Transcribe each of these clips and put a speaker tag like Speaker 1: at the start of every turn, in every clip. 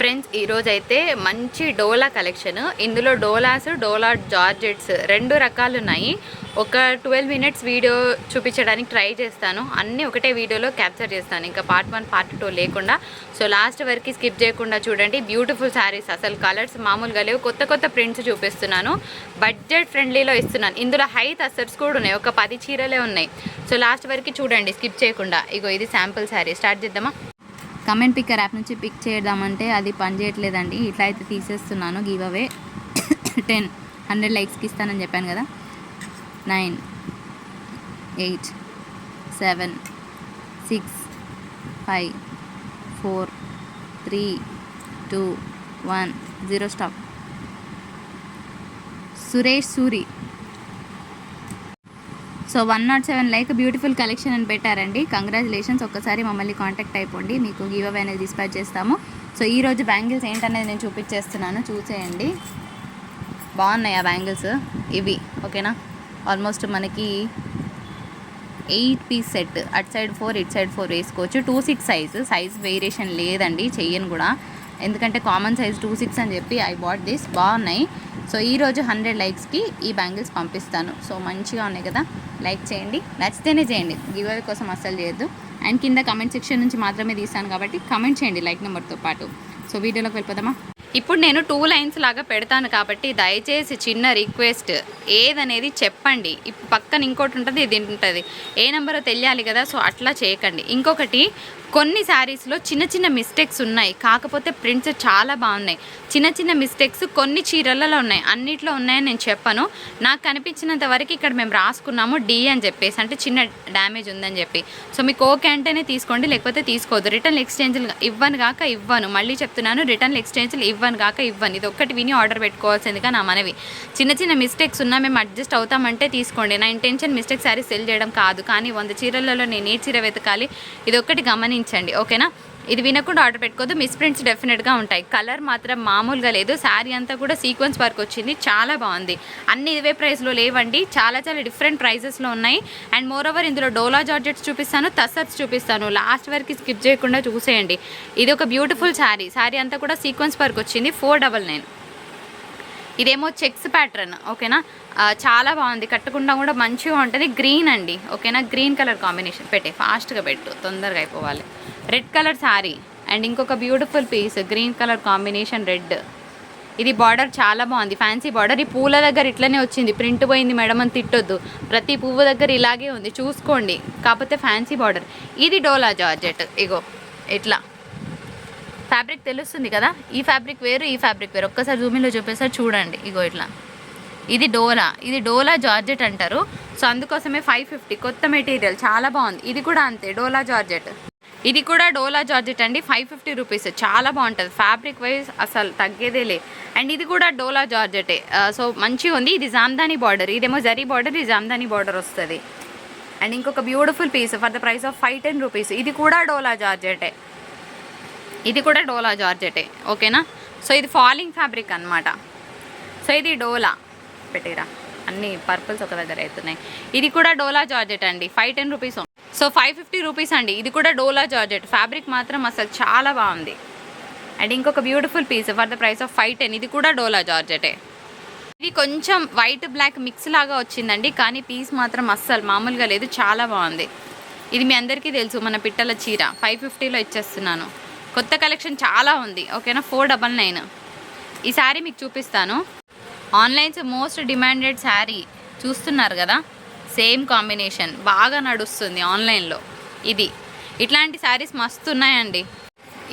Speaker 1: Friends ఈరోజైతే మంచి డోలా collection ఇందులో డోలాస్ డోలా జార్జెట్స్ రెండు రకాలు ఉన్నాయి. ఒక ట్వెల్వ్ మినిట్స్ వీడియో చూపించడానికి ట్రై చేస్తాను. అన్నీ ఒకటే వీడియోలో క్యాప్చర్ చేస్తాను. ఇంకా పార్ట్ వన్ పార్ట్ టూ లేకుండా. సో లాస్ట్ వరకు స్కిప్ చేయకుండా చూడండి. బ్యూటిఫుల్ శారీస్ అసలు కలర్స్ మామూలుగా లేవు. కొత్త కొత్త ప్రింట్స్ చూపిస్తున్నాను. బడ్జెట్ ఫ్రెండ్లీలో ఇస్తున్నాను. ఇందులో హైత్ అసెట్స్ కూడా ఉన్నాయి. ఒక పది చీరలే ఉన్నాయి. సో లాస్ట్ వరకు చూడండి. స్కిప్ చేయకుండా. ఇగో ఇది శాంపుల్ శారీ స్టార్ట్ చేద్దామా? కమెంట్ పిక్కర్ యాప్ నుంచి పిక్ చేద్దామంటే అది పని చేయట్లేదండి. ఇట్లా అయితే తీసేస్తున్నాను గివ్ అవే. టెన్ హండ్రెడ్ లైక్స్కి ఇస్తానని చెప్పాను కదా. Nine eight seven six five four three two one zero stop. Suresh Suri. So one nought seven like beautiful collection అని పెట్టారండి. కంగ్రాచులేషన్స్ ఒక్కసారి మమ్మల్ని కాంటాక్ట్ అయిపోండి. మీకు గివ్ అవే అనేది డిస్పాచ్ చేస్తాము. సో ఈ రోజు బ్యాంగిల్స్ ఏంటనేది నేను చూపించేస్తున్నాను. చూసేయండి. బాగున్నాయి ఆ బ్యాంగిల్స్? ఇవి ఓకేనా? ఆల్మోస్ట్ మనకి eight piece set. At side four it side four వేసుకోవచ్చు. Two six size. Size variation లేదండి. చెయ్యను కూడా. ఎందుకంటే కామన్ సైజ్ టూ సిక్స్ అని చెప్పి ఐ బాట్ దిస్ బాగున్నాయి. సో ఈరోజు హండ్రెడ్ లైక్స్కి ఈ బ్యాంగిల్స్ పంపిస్తాను. సో మంచిగా ఉన్నాయి కదా లైక్ చేయండి. నచ్చితేనే చేయండి. గివర్ కోసం అస్సలు చేయొద్దు. అండ్ కింద కమెంట్ సెక్షన్ నుంచి మాత్రమే తీస్తాను కాబట్టి కమెంట్ చేయండి లైక్ నెంబర్తో పాటు. సో వీడియోలోకి వెళ్ళిపోదామా? ఇప్పుడు నేను టూ లైన్స్ లాగా పెడతాను కాబట్టి దయచేసి చిన్న రిక్వెస్ట్ ఏదనేది చెప్పండి. ఇప్పుడు పక్కన ఇంకోటి ఉంటుంది ఇది ఉంటుంది. ఏ నెంబరో తెలియాలి కదా సో అట్లా చేయకండి. ఇంకొకటి కొన్ని శారీస్లో చిన్న చిన్న మిస్టేక్స్ ఉన్నాయి. కాకపోతే ప్రింట్స్ చాలా బాగున్నాయి. చిన్న చిన్న మిస్టేక్స్ కొన్ని చీరలలో ఉన్నాయి. అన్నిట్లో ఉన్నాయని నేను చెప్పను. నాకు కనిపించినంత వరకు ఇక్కడ మేము రాసుకున్నాము డి అని చెప్పేసి. అంటే చిన్న డ్యామేజ్ ఉందని చెప్పి. సో మీకు ఓకే అంటేనే తీసుకోండి లేకపోతే తీసుకోవద్దు రిటర్న్ ఎక్స్చేంజ్లు ఇవ్వను కాక ఇవ్వను. మళ్ళీ చెప్తున్నాను రిటర్న్ ఎక్స్చేంజ్లు ఇవ్వను. కాక ఇవ్వను. ఇది ఒక్కటి విని ఆర్డర్ పెట్టుకోవాల్సిందిగా నా మనవి. చిన్న చిన్న మిస్టేక్స్ ఉన్నా మేము అడ్జస్ట్ అవుతామంటే తీసుకోండి. నా ఇంటెన్షన్ మిస్టేక్ శారీ సెల్ చేయడం కాదు. కానీ వంద చీరలలో నేను ఏ చీర వెతకాలి? ఇది ఒక్కటి గమనించండి. ఓకేనా? ఇది వినకుండా ఆర్డర్ పెట్టుకోవద్దు. మిస్ ప్రింట్స్ డెఫినెట్గా ఉంటాయి. కలర్ మాత్రం మామూలుగా లేదు. శారీ అంతా కూడా సీక్వెన్స్ వర్క్ వచ్చింది. చాలా బాగుంది. అన్ని ఇవే ప్రైస్లో లేవండి. చాలా చాలా డిఫరెంట్ ప్రైజెస్లో ఉన్నాయి. అండ్ మోర్ ఓవర్ ఇందులో డోలా జార్జెట్స్ చూపిస్తాను. తసర్స్ చూపిస్తాను. లాస్ట్ వరకు స్కిప్ చేయకుండా చూసేయండి. ఇది ఒక బ్యూటిఫుల్ శారీ. శారీ అంతా కూడా సీక్వెన్స్ వర్క్ వచ్చింది. Four double nine. ఇదేమో చెక్స్ ప్యాటర్న్. ఓకేనా? చాలా బాగుంది. కట్టకుండా కూడా మంచిగా ఉంటుంది. గ్రీన్ అండి. ఓకేనా? Green colour combination. పెట్టే. ఫాస్ట్గా పెట్టు. తొందరగా అయిపోవాలి. రెడ్ కలర్ శారీ అండ్ ఇంకొక beautiful piece green colour combination red. ఇది బార్డర్ చాలా బాగుంది. Fancy border. ఈ పూల దగ్గర ఇట్లనే వచ్చింది. ప్రింట్ పోయింది మేడం అని తిట్టొద్దు. ప్రతి పువ్వు దగ్గర ఇలాగే ఉంది. చూసుకోండి. కాకపోతే ఫ్యాన్సీ బార్డర్. ఇది డోలా జార్జెట్. ఇగో ఇట్లా. ఫ్యాబ్రిక్ తెలుస్తుంది కదా? ఈ ఫ్యాబ్రిక్ వేరు ఈ ఫ్యాబ్రిక్ వేరు. ఒక్కసారి జూమిలో చూపేసారి చూడండి. ఇగో ఇట్లా. ఇది డోలా. ఇది డోలా జార్జెట్ అంటారు. సో అందుకోసమే ఫైవ్ ఫిఫ్టీ కొత్త మెటీరియల్. చాలా బాగుంది. ఇది కూడా అంతే. డోలా జార్జెట్. ఇది కూడా డోలా జార్జెట్ అండి. Five fifty rupees. చాలా బాగుంటుంది. ఫ్యాబ్రిక్ వైజ్ అసలు తగ్గేదే లే. అండ్ ఇది కూడా డోలా జార్జెటే. సో మంచిగా ఉంది. ఇది జామ్దాని బార్డర్ ఇదేమో జరీ బార్డర్ ఇది జామ్దాని బార్డర్ వస్తుంది. అండ్ ఇంకొక beautiful piece for the price of five ten rupees ఇది కూడా డోలా జార్జెటే. ఇది కూడా డోలా జార్జెటే. ఓకేనా? సో ఇది ఫాలింగ్ ఫ్యాబ్రిక్ అన్నమాట. సో ఇది డోలా. పెట్టిరా. అన్ని పర్పుల్స్ ఒక దగ్గర అవుతున్నాయి. ఇది కూడా డోలా జార్జెట్ అండి. Five ten rupees so five fifty rupees అండి. ఇది కూడా డోలా జార్జెట్. ఫ్యాబ్రిక్ మాత్రం అసలు చాలా బాగుంది. అండ్ ఇంకొక beautiful piece for the price of five ten. ఇది కూడా డోలా జార్జెటే. ఇది కొంచెం వైట్ బ్లాక్ మిక్స్ లాగా వచ్చిందండి కానీ పీస్ మాత్రం అస్సలు మామూలుగా లేదు. చాలా బాగుంది. ఇది మీ అందరికీ తెలుసు మన పిట్టల చీర. ఫైవ్ ఫిఫ్టీలో ఇచ్చేస్తున్నాను. కొత్త కలెక్షన్ చాలా ఉంది. ఓకేనా? Four double nine. ఈ శారీ మీకు చూపిస్తాను. Online's most demanded sari. చూస్తున్నారు కదా? Same combination. బాగా నడుస్తుంది ఆన్లైన్లో. ఇది. ఇట్లాంటి శారీస్ మస్తు ఉన్నాయండి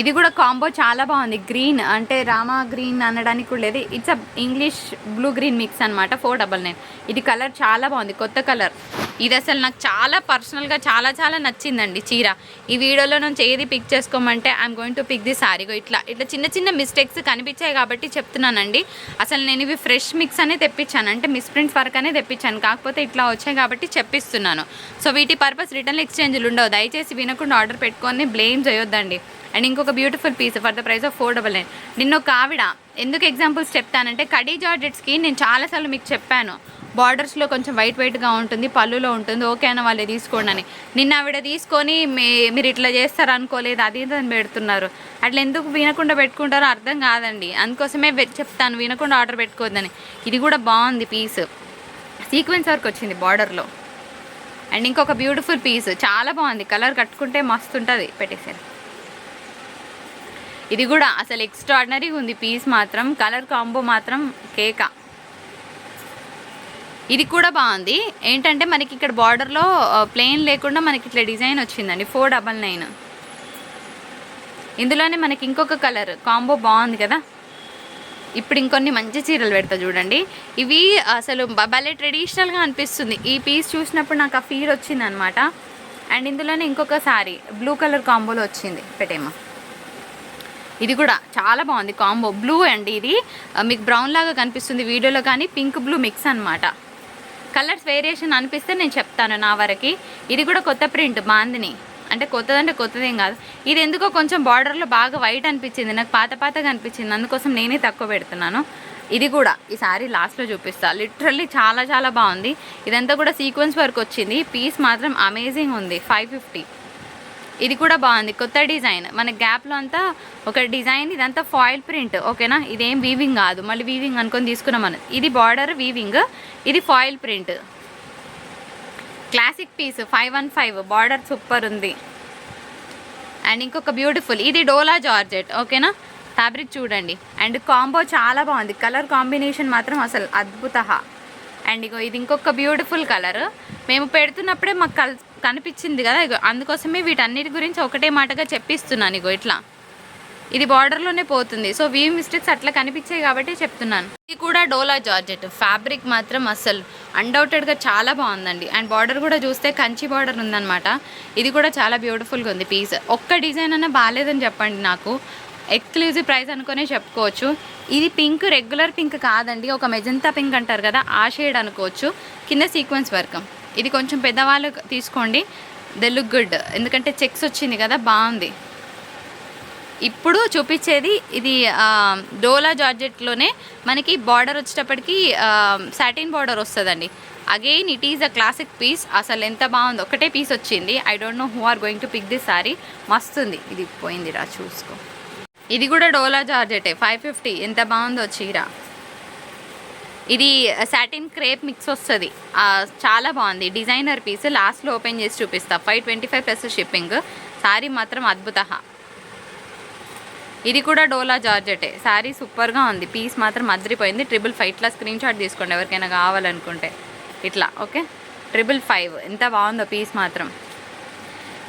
Speaker 1: ఇది కూడా కాంబో చాలా బాగుంది. గ్రీన్ అంటే రామా గ్రీన్ అనడానికి కూడా లేదు. It's a English blue green mix అనమాట ఫోర్ డబల్ నైన్ ఇది కలర్ చాలా బాగుంది. కొత్త కలర్ ఇది అసలు నాకు చాలా పర్సనల్గా చాలా చాలా నచ్చిందండి చీర. ఈ వీడియోలో నుంచి ఏది pick చేసుకోమంటే I'm going to pick the సారీగో ఇట్లా ఇట్లా చిన్న చిన్న మిస్టేక్స్ కనిపించాయి కాబట్టి చెప్తున్నానండి. అసలు నేను ఇవి ఫ్రెష్ మిక్స్ అనే తెప్పించాను. అంటే మిస్ ప్రింట్స్ అనే తెప్పించాను. కాకపోతే ఇట్లా వచ్చాయి కాబట్టి చెప్పిస్తున్నాను. సో వీటి పర్పస్ రిటర్న్ ఎక్స్చేంజ్లు ఉండవు. దయచేసి వినకుండా ఆర్డర్ పెట్టుకొని బ్లేమ్ చేయొద్దండి. అండ్ ఇంకొక beautiful piece for the price of four double nine నిన్న ఒక ఆవిడ ఎందుకు ఎగ్జాంపుల్స్ చెప్తానంటే కడీ జార్జెట్స్కి నేను చాలాసార్లు మీకు చెప్పాను. బార్డర్స్లో కొంచెం వైట్ వైట్గా ఉంటుంది పళ్ళులో ఉంటుంది ఓకే అన్న వాళ్ళే తీసుకోండి అని. నిన్న ఆవిడ తీసుకొని మీ మీరు ఇట్లా చేస్తారు అనుకోలేదు అది ఇది అని పెడుతున్నారు. అట్లా ఎందుకు వినకుండా పెట్టుకుంటారో అర్థం కాదండి. అందుకోసమే చెప్తాను వినకుండా ఆర్డర్ పెట్టుకోవద్దని. ఇది కూడా బాగుంది పీస్ సీక్వెన్స్ వర్క్ వచ్చింది బార్డర్లో అండ్ ఇంకొక బ్యూటిఫుల్ పీస్ చాలా బాగుంది. కలర్ కట్టుకుంటే మస్తు ఉంటుంది. పెట్టేసారు ఇది కూడా అసలు ఎక్స్ట్రాడినరీగా ఉంది పీస్ మాత్రం కలర్ కాంబో మాత్రం కేక. ఇది కూడా బాగుంది. ఏంటంటే మనకి ఇక్కడ బార్డర్లో ప్లెయిన్ లేకుండా మనకి ఇట్లా డిజైన్ వచ్చిందండి. ఫోర్ డబల్ నైన్ ఇందులోనే మనకి ఇంకొక కలర్ కాంబో బాగుంది కదా. ఇప్పుడు ఇంకొన్ని మంచి చీరలు పెడతా చూడండి. ఇవి అసలు భలే ట్రెడిషనల్గా అనిపిస్తుంది. ఈ పీస్ చూసినప్పుడు నాకు ఆ ఫీల్ వచ్చింది అనమాట అండ్ ఇందులోనే ఇంకొక సారీ బ్లూ కలర్ కాంబోలో వచ్చింది. పెట్టేమా ఇది కూడా చాలా బాగుంది కాంబో. బ్లూ అండి ఇది. మీకు బ్రౌన్ లాగా కనిపిస్తుంది వీడియోలో కానీ పింక్ బ్లూ మిక్స్ అన్నమాట. కలర్స్ వేరియేషన్ అనిపిస్తే నేను చెప్తాను నా వరకు. ఇది కూడా కొత్త ప్రింట్ బాందిని అంటే కొత్తదంటే కొత్తదేం కాదు. ఇది ఎందుకో కొంచెం బార్డర్లో బాగా వైట్ అనిపించింది. నాకు పాత పాతగా అనిపించింది అందుకోసం నేనే తక్కువ పెడుతున్నాను. ఇది కూడా ఈ సారీ లాస్ట్లో చూపిస్తా. లిటరల్లీ చాలా చాలా బాగుంది. ఇదంతా కూడా సీక్వెన్స్ వరకు వచ్చింది. పీస్ మాత్రం అమేజింగ్ ఉంది. ఫైవ్ ఫిఫ్టీ ఇది కూడా బాగుంది. కొత్త డిజైన్. మన గ్యాప్లో అంతా ఒక డిజైన్ ఇదంతా ఫాయిల్ ప్రింట్ ఓకేనా? ఇదేం వీవింగ్ కాదు. మళ్ళీ వీవింగ్ అనుకొని తీసుకున్నాం మనం. ఇది బార్డర్ వీవింగ్ ఇది foil print classic piece five one five border super ఉంది. అండ్ ఇంకొక బ్యూటిఫుల్ ఇది డోలా జార్జెట్ ఓకేనా? ఫ్యాబ్రిక్ చూడండి. అండ్ కాంబో చాలా బాగుంది. కలర్ కాంబినేషన్ మాత్రం అసలు అద్భుత అండ్ ఇగో ఇది ఇంకొక బ్యూటిఫుల్ కలర్ మేము పెడుతున్నప్పుడే మాకు కల్ కనిపించింది కదా ఇగో అందుకోసమే వీటన్నిటి గురించి ఒకటే మాటగా చెప్పిస్తున్నాను ఇగో ఇట్లా. ఇది బార్డర్లోనే పోతుంది. సో వీ మిస్టేక్స్ అట్లా కనిపించాయి కాబట్టి చెప్తున్నాను. ఇది కూడా డోలా జార్జెట్. ఫ్యాబ్రిక్ మాత్రం అసలు అన్డౌటెడ్గా చాలా బాగుందండి. అండ్ బార్డర్ కూడా చూస్తే కంచి బార్డర్ ఉందన్నమాట. ఇది కూడా చాలా బ్యూటిఫుల్గా ఉంది పీస్ ఒక్క డిజైన్ అన్నా బాగాలేదని చెప్పండి నాకు. ఎక్స్క్లూజివ్ ప్రైస్ అనుకునే చెప్పుకోవచ్చు. ఇది పింక్ రెగ్యులర్ పింక్ కాదండి. ఒక మెజంతా పింక్ అంటారు కదా ఆ షేడ్ అనుకోవచ్చు. కింద సీక్వెన్స్ వర్క్. ఇది కొంచెం పెద్దవాళ్ళు తీసుకోండి. దే లుక్ గుడ్ ఎందుకంటే చెక్స్ వచ్చింది కదా బాగుంది. ఇప్పుడు చూపించేది ఇది డోలా జార్జెట్లోనే మనకి బార్డర్ వచ్చేటప్పటికి సాటిన్ బార్డర్ వస్తుందండి. Again it is a classic piece అసలు ఎంత బాగుంది ఒకటే పీస్ వచ్చింది. I don't know who are going to pick this sari మస్తుంది ఇది పోయింది రా చూసుకో. ఇది కూడా డోలా జార్జెటే. ఫైవ్ ఫిఫ్టీ ఎంత బాగుందో చీర. ఇది సాటిన్ క్రేప్ మిక్స్ వస్తుంది. చాలా బాగుంది. డిజైనర్ పీస్ లాస్ట్లో ఓపెన్ చేసి చూపిస్తా. Five twenty five plus shipping sari మాత్రం అద్భుత ఇది కూడా డోలా జార్జెటే. శారీ సూపర్గా ఉంది. పీస్ మాత్రం అదిరిపోయింది. ట్రిపుల్ ఫైవ్ ఇట్లా స్క్రీన్ షాట్ తీసుకోండి ఎవరికైనా కావాలనుకుంటే. ఇట్లా ఓకే? ట్రిపుల్ ఫైవ్ ఎంత బాగుందో పీస్ మాత్రం.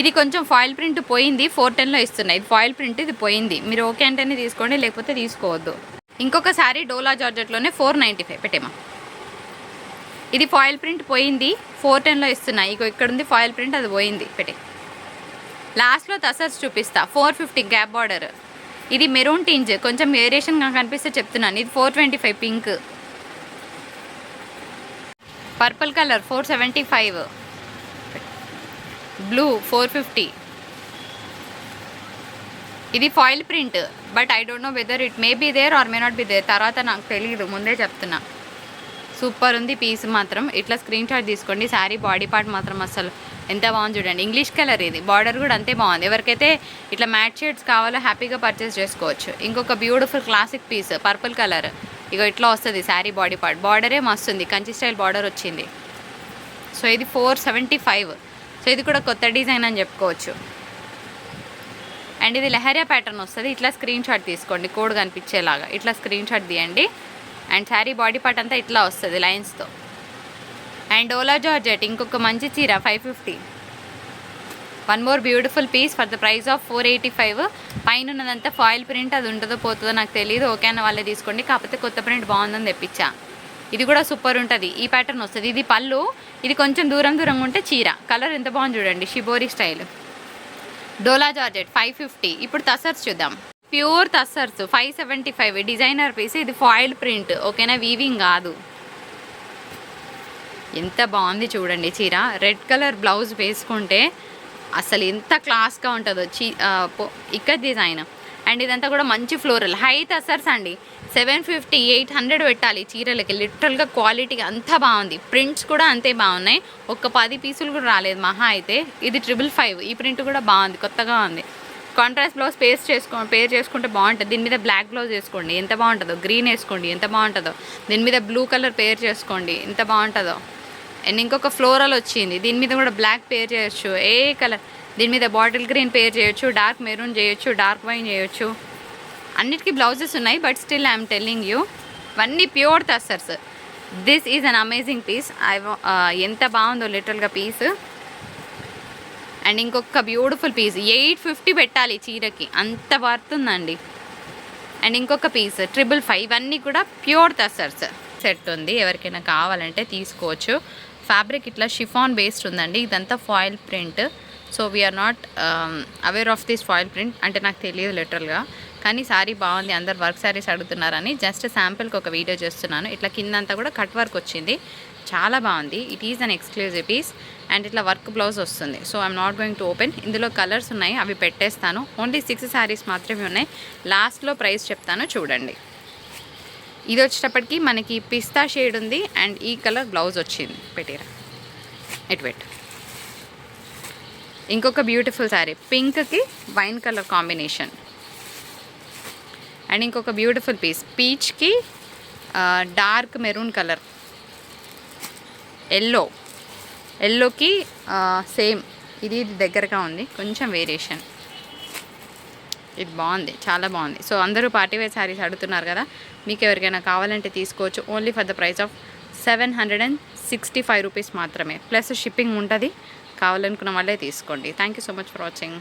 Speaker 1: ఇది కొంచెం ఫాయిల్ ప్రింట్ పోయింది. ఫోర్ టెన్లో ఇస్తున్నాయి ఇది ఫాయిల్ ప్రింట్ ఇది పోయింది. మీరు ఓకే అంటేనే తీసుకోండి లేకపోతే తీసుకోవద్దు. ఇంకొక శారీ డోలా జార్జెట్లోనే ఫోర్ నైంటీ ఫైవ్ పెట్టేమా. ఇది ఫాయిల్ ప్రింట్ పోయింది ఫోర్ టెన్లో ఇస్తున్నా. ఇక ఇక్కడ ఉంది ఫాయిల్ ప్రింట్ అది పోయింది. పెట్టే. లాస్ట్లో తసర్స్ చూపిస్తా. Four fifty gap border. ఇది మెరూన్ టింజ్. కొంచెం వేరియేషన్గా కనిపిస్తే చెప్తున్నాను. ఇది four twenty five pink. Purple colour four seventy five. Blue four fifty. ఇది foil print but I don't know whether it may be there or may not be there. తర్వాత నాకు తెలియదు ముందే చెప్తున్నా. సూపర్ ఉంది పీస్ మాత్రం. ఇట్లా స్క్రీన్ షాట్ తీసుకోండి. శారీ బాడీ పార్ట్ మాత్రం అసలు ఎంత బాగుంది చూడండి. ఇంగ్లీష్ కలర్ ఇది. బార్డర్ కూడా అంతే బాగుంది. ఎవరికైతే ఇట్లా మ్యాట్ షేడ్స్ కావాలో హ్యాపీగా పర్చేస్ చేసుకోవచ్చు. ఇంకొక beautiful classic piece purple colour ఇగో ఇట్లా వస్తుంది శారీ బాడీ పార్ట్. బార్డరే మస్తుంది కంచి స్టైల్ బార్డర్ వచ్చింది. సో ఇది ఫోర్ సెవెంటీ ఫైవ్ సో ఇది కూడా కొత్త డిజైన్ అని చెప్పుకోవచ్చు. అండ్ ఇది లెహరియా ప్యాటర్న్ వస్తుంది. ఇట్లా స్క్రీన్ షాట్ తీసుకోండి. కోడ్ కనిపించేలాగా. ఇట్లా స్క్రీన్ షాట్ తీయండి. అండ్ శారీ బాడీ పార్ట్ అంతా ఇట్లా వస్తుంది లైన్స్తో. అండ్ ఓలా జార్జెట్ ఇంకొక మంచి చీర five fifty. One more beautiful piece for the price of four eighty five. పైన ఉన్నదంతా ఫాయిల్ ప్రింట్ అది ఉంటుందో పోతుందో నాకు తెలియదు ఓకే అన్న వాళ్ళే తీసుకోండి. కాకపోతే కొత్త ప్రింట్ బాగుందని తెప్పించా. ఇది కూడా సూపర్ ఉంటుంది. ఈ ప్యాటర్న్ వస్తుంది. ఇది పళ్ళు. ఇది కొంచెం దూరం దూరంగా ఉంటే చీర. కలర్ ఎంత బాగుంది చూడండి. Shibori style. డోలా జార్జెట్ ఫైవ్ ఫిఫ్టీ. ఇప్పుడు తసర్స్ చూద్దాం. Pure tussars five seventy five. Designer piece ఇది ఫాయిల్ ప్రింట్. ఓకేనా? వీవింగ్ కాదు. ఎంత బాగుంది చూడండి చీర. రెడ్ కలర్ బ్లౌజ్ వేసుకుంటే అసలు ఎంత క్లాస్గా ఉంటుందో చీ ఇక్కడ డిజైన్. అండ్ ఇదంతా కూడా మంచి ఫ్లోరల్. హై తసర్స్ అండి. సెవెన్ ఫిఫ్టీ ఎయిట్ హండ్రెడ్ పెట్టాలి చీరలకి. లిటరల్గా క్వాలిటీ అంతా బాగుంది. ప్రింట్స్ కూడా అంతే బాగున్నాయి. ఒక్క పది పీసులు కూడా రాలేదు మహా అయితే. ఇది ట్రిపుల్ ఫైవ్. ఈ ప్రింట్ కూడా బాగుంది కొత్తగా ఉంది. కాంట్రాస్ట్ బ్లౌజ్ పేస్ట్ చేసుకో పేర్ చేసుకుంటే బాగుంటుంది. దీని మీద బ్లాక్ బ్లౌజ్ వేసుకోండి. ఎంత బాగుంటుందో. గ్రీన్ వేసుకోండి. ఎంత బాగుంటుందో. దీని మీద బ్లూ కలర్ పేర్ చేసుకోండి. ఎంత బాగుంటుందో. అండ్ ఇంకొక ఫ్లోరల్ వచ్చింది. దీని మీద కూడా బ్లాక్ పేర్ చేయొచ్చు. ఏ కలర్? దీని మీద బాటిల్ గ్రీన్ పేర్ చేయొచ్చు. డార్క్ మెరూన్ చేయొచ్చు. డార్క్ వైన్ చేయొచ్చు. అన్నిటికీ బ్లౌజెస్ ఉన్నాయి but still I'm telling you ఇవన్నీ pure tussars this is an amazing piece I ఎంత బాగుందో లిటరల్గా పీస్ అండ్ ఇంకొక బ్యూటిఫుల్ పీస్ ఎయిట్ ఫిఫ్టీ పెట్టాలి చీరకి. అంత పడుతుందండి అండ్ ఇంకొక పీస్ ట్రిపుల్ ఫైవ్ ఇవన్నీ కూడా ప్యూర్ తసర్స్ సెట్ ఉంది. ఎవరికైనా కావాలంటే తీసుకోవచ్చు. ఫ్యాబ్రిక్ ఇట్లా షిఫాన్ బేస్డ్ ఉందండి. ఇదంతా foil print so we are not aware of this foil print అంటే నాకు తెలియదు లిటరల్గా కానీ సారీ బాగుంది అందరు వర్క్ శారీస్ అడుగుతున్నారని జస్ట్ శాంపిల్కి ఒక వీడియో చేస్తున్నాను. ఇట్లా కిందంతా కూడా కట్ వర్క్ వచ్చింది. చాలా బాగుంది. It is an exclusive piece and ఇట్లా వర్క్ బ్లౌజ్ వస్తుంది. So I'm not going to open ఇందులో కలర్స్ ఉన్నాయి అవి పెట్టేస్తాను. ఓన్లీ సిక్స్ శారీస్ మాత్రమే ఉన్నాయి. లాస్ట్లో ప్రైస్ చెప్తాను చూడండి. ఇది వచ్చేటప్పటికి మనకి పిస్తా షేడ్ ఉంది అండ్ ఈ కలర్ బ్లౌజ్ వచ్చింది. పెట్టిరా. ఇటు పెట్టు ఇంకొక బ్యూటిఫుల్ శారీ పింక్కి వైన్ కలర్ కాంబినేషన్ అండ్ ఇంకొక బ్యూటిఫుల్ పీస్. పీచ్కి డార్క్ మెరూన్ కలర్. ఎల్లో. ఎల్లోకి సేమ్. ఇది దగ్గరగా ఉంది. కొంచెం వేరియేషన్. ఇది బాగుంది. చాలా బాగుంది. సో అందరూ పార్టీవేర్ శారీస్ అడుగుతున్నారు కదా. మీకు ఎవరికైనా కావాలంటే తీసుకోవచ్చు. Only for the price of seven hundred and sixty five rupees మాత్రమే. ప్లస్ షిప్పింగ్ ఉంటుంది. కావాలనుకున్న వాళ్ళే తీసుకోండి. Thank you so much for watching